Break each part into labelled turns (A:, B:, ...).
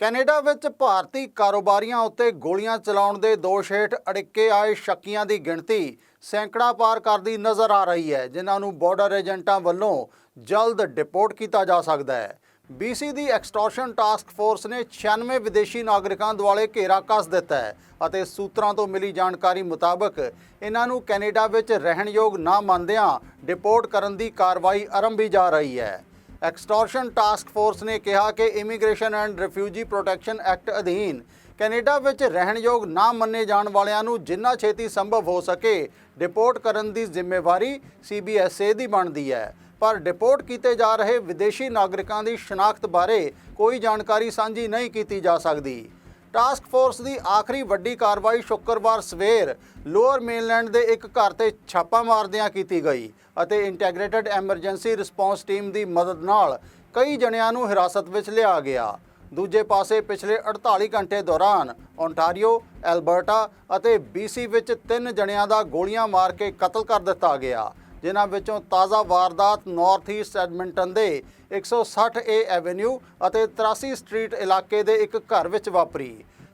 A: Canada ਵਿੱਚ ਭਾਰਤੀ ਕਾਰੋਬਾਰੀਆਂ ਉੱਤੇ ਗੋਲੀਆਂ ਚਲਾਉਣ ਦੇ ਦੋਸ਼ ਹੇਠ ਅੜਿੱਕੇ ਆਏ ਸ਼ੱਕੀਆਂ ਦੀ ਗਿਣਤੀ ਸੈਂਕੜਾ ਪਾਰ ਕਰਦੀ ਨਜ਼ਰ ਆ ਰਹੀ ਹੈ, ਜਿਨ੍ਹਾਂ ਨੂੰ ਬਾਰਡਰ ਏਜੰਟਾਂ ਵੱਲੋਂ ਜਲਦ ਡਿਪੋਰਟ ਕੀਤਾ ਜਾ ਸਕਦਾ ਹੈ। BC ਦੀ ਐਕਸਟੋਰਸ਼ਨ ਟਾਸਕ ਫੋਰਸ ਨੇ 96 ਵਿਦੇਸ਼ੀ ਨਾਗਰਿਕਾਂ ਦੁਆਲੇ ਘੇਰਾ ਕੱਸ ਦਿੱਤਾ ਹੈ ਅਤੇ ਸੂਤਰਾਂ ਤੋਂ ਮਿਲੀ ਜਾਣਕਾਰੀ ਮੁਤਾਬਕ ਇਹਨਾਂ ਨੂੰ ਕੈਨੇਡਾ ਵਿੱਚ ਰਹਿਣਯੋਗ ਨਾ ਮੰਨਦਿਆਂ ਡਿਪੋਰਟ ਕਰਨ ਦੀ ਕਾਰਵਾਈ ਆਰੰਭੀ ਜਾ ਰਹੀ ਹੈ। ਐਕਸਟੋਰਸ਼ਨ ਟਾਸਕ ਫੋਰਸ ਨੇ ਕਿਹਾ ਕਿ immigration and refugee protection act ਅਧੀਨ ਕੈਨੇਡਾ ਵਿੱਚ ਰਹਿਣਯੋਗ ਨਾ ਮੰਨੇ ਜਾਣ ਵਾਲਿਆਂ ਨੂੰ ਜਿੰਨਾ ਛੇਤੀ ਸੰਭਵ ਹੋ ਸਕੇ ਡਿਪੋਰਟ ਕਰਨ ਦੀ ਜ਼ਿੰਮੇਵਾਰੀ CBSA ਦੀ ਬਣਦੀ ਹੈ। ਪਰ ਡਿਪੋਰਟ ਕੀਤੇ ਜਾ ਰਹੇ ਵਿਦੇਸ਼ੀ ਨਾਗਰਿਕਾਂ ਦੀ ਸ਼ਨਾਖਤ ਬਾਰੇ ਕੋਈ ਜਾਣਕਾਰੀ ਸਾਂਝੀ ਨਹੀਂ ਕੀਤੀ ਜਾ ਸਕਦੀ। ਟਾਸਕ ਫੋਰਸ ਦੀ ਆਖਰੀ ਵੱਡੀ ਕਾਰਵਾਈ ਸ਼ੁੱਕਰਵਾਰ ਸਵੇਰ ਲੋਅਰ ਮੇਨਲੈਂਡ ਦੇ ਇੱਕ ਘਰ ਤੇ ਛਾਪਾ ਮਾਰਦਿਆਂ ਕੀਤੀ ਗਈ ਅਤੇ ਇੰਟੀਗ੍ਰੇਟਿਡ ਐਮਰਜੈਂਸੀ ਰਿਸਪੌਂਸ ਟੀਮ ਦੀ ਮਦਦ ਨਾਲ ਕਈ ਜਣਿਆਂ ਨੂੰ ਹਿਰਾਸਤ ਵਿੱਚ ਲਿਆ ਗਿਆ। ਦੂਜੇ ਪਾਸੇ ਪਿਛਲੇ 48 ਘੰਟੇ ਦੌਰਾਨ ਓਨਟਾਰੀਓ, ਐਲਬਰਟਾ ਅਤੇ BC ਵਿੱਚ ਤਿੰਨ ਜਣਿਆਂ ਦਾ ਗੋਲੀਆਂ ਮਾਰ ਕੇ ਕਤਲ ਕਰ ਦਿੱਤਾ ਗਿਆ। ਜਿਨ੍ਹਾਂ ਵਿੱਚੋਂ ਤਾਜ਼ਾ ਵਾਰਦਾਤ ਨਾਰਥ ਈਸਟ ਐਡਮਿੰਟਨ ਦੇ 160 ਏ ਐਵੇਨਿਊ ਅਤੇ 83 ਸਟਰੀਟ ਇਲਾਕੇ ਦੇ ਇੱਕ ਘਰ ਵਿੱਚ ਵਾਪਰੀ।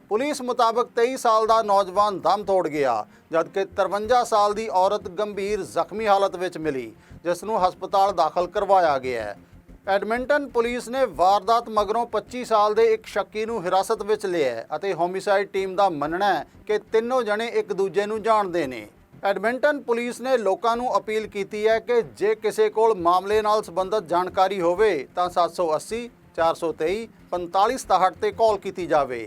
A: ਪੁਲਿਸ ਮੁਤਾਬਕ 23 ਸਾਲ ਦਾ ਨੌਜਵਾਨ ਦਮ ਤੋੜ ਗਿਆ, ਜਦਕਿ 53 ਸਾਲ ਦੀ ਔਰਤ ਗੰਭੀਰ ਜ਼ਖਮੀ ਹਾਲਤ ਵਿੱਚ ਮਿਲੀ, ਜਿਸ ਨੂੰ ਹਸਪਤਾਲ ਦਾਖਲ ਕਰਵਾਇਆ ਗਿਆ ਹੈ। ਐਡਮਿੰਟਨ ਪੁਲਿਸ ਨੇ ਵਾਰਦਾਤ ਮਗਰੋਂ 25 ਸਾਲ ਦੇ ਇੱਕ ਸ਼ੱਕੀ ਨੂੰ ਹਿਰਾਸਤ ਵਿੱਚ ਲਿਆ ਅਤੇ ਹੋਮਿਸਾਈਡ ਟੀਮ ਦਾ ਮੰਨਣਾ ਹੈ ਕਿ ਤਿੰਨੋਂ ਜਣੇ ਇੱਕ ਦੂਜੇ ਨੂੰ ਜਾਣਦੇ ਨੇ। ਐਡਮਿੰਟਨ ਪੁਲਿਸ ਨੇ ਲੋਕਾਂ ਨੂੰ ਅਪੀਲ ਕੀਤੀ ਹੈ ਕਿ ਜੇ ਕਿਸੇ ਕੋਲ ਮਾਮਲੇ ਨਾਲ ਸੰਬੰਧਿਤ ਜਾਣਕਾਰੀ ਹੋਵੇ ਤਾਂ 780 423 4567 ਤੇ ਕਾਲ ਕੀਤੀ ਜਾਵੇ।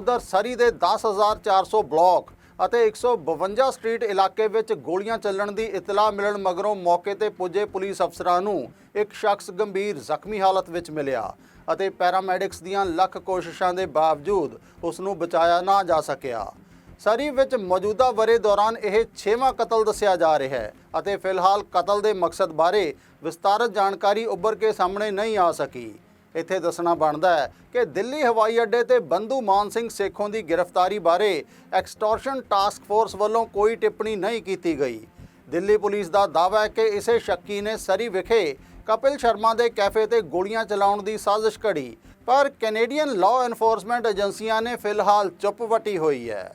A: ਉਧਰ ਸਰੀ ਦੇ 10400 ਬਲਾਕ ਅਤੇ 152 ਸਟਰੀਟ ਇਲਾਕੇ ਵਿੱਚ ਗੋਲੀਆਂ ਚੱਲਣ ਦੀ ਇਤਲਾਹ ਮਿਲਣ ਮਗਰੋਂ ਮੌਕੇ ਤੇ ਪੁੱਜੇ ਪੁਲਿਸ ਅਫਸਰਾਂ ਨੂੰ ਇੱਕ ਸ਼ਖਸ ਗੰਭੀਰ ਜ਼ਖਮੀ ਹਾਲਤ ਵਿੱਚ ਮਿਲਿਆ ਅਤੇ ਪੈਰਾਮੈਡਿਕਸ ਦੀਆਂ ਲੱਖ ਕੋਸ਼ਿਸ਼ਾਂ ਦੇ ਬਾਵਜੂਦ ਉਸ ਨੂੰ ਬਚਾਇਆ ਨਾ ਜਾ ਸਕਿਆ। ਸਰੀ ਵਿੱਚ ਮੌਜੂਦਾ ਵਰੇ ਦੌਰਾਨ ਇਹ 6ਵਾਂ ਕਤਲ ਦੱਸਿਆ ਜਾ ਰਿਹਾ ਹੈ ਅਤੇ ਫਿਲਹਾਲ ਕਤਲ ਦੇ ਮਕਸਦ ਬਾਰੇ ਵਿਸਤਾਰਤ ਜਾਣਕਾਰੀ ਉੱਭਰ ਕੇ ਸਾਹਮਣੇ ਨਹੀਂ ਆ ਸਕੀ। ਇੱਥੇ ਦੱਸਣਾ ਬਣਦਾ ਹੈ ਕਿ ਦਿੱਲੀ ਹਵਾਈ ਅੱਡੇ ਤੇ ਬੰਧੂ ਮਾਨ ਸਿੰਘ ਸੇਖੋਂ ਦੀ ਗ੍ਰਿਫਤਾਰੀ ਬਾਰੇ ਐਕਸਟੋਰਸ਼ਨ ਟਾਸਕ ਫੋਰਸ ਵੱਲੋਂ ਕੋਈ ਟਿੱਪਣੀ ਨਹੀਂ ਕੀਤੀ ਗਈ। ਦਿੱਲੀ ਪੁਲਿਸ ਦਾ ਦਾਅਵਾ ਹੈ ਕਿ ਇਸੇ ਸ਼ੱਕੀ ਨੇ ਸਰੀ ਵਿਖੇ ਕਪਿਲ ਸ਼ਰਮਾ ਦੇ ਕੈਫੇ ਤੇ ਗੋਲੀਆਂ ਚਲਾਉਣ ਦੀ ਸਾਜ਼ਿਸ਼ ਘੜੀ ਪਰ ਕੈਨੇਡੀਅਨ ਲਾਅ ਐਨਫੋਰਸਮੈਂਟ ਏਜੰਸੀਆਂ ਨੇ ਫਿਲਹਾਲ ਚੁੱਪ ਵੱਟੀ ਹੋਈ ਹੈ।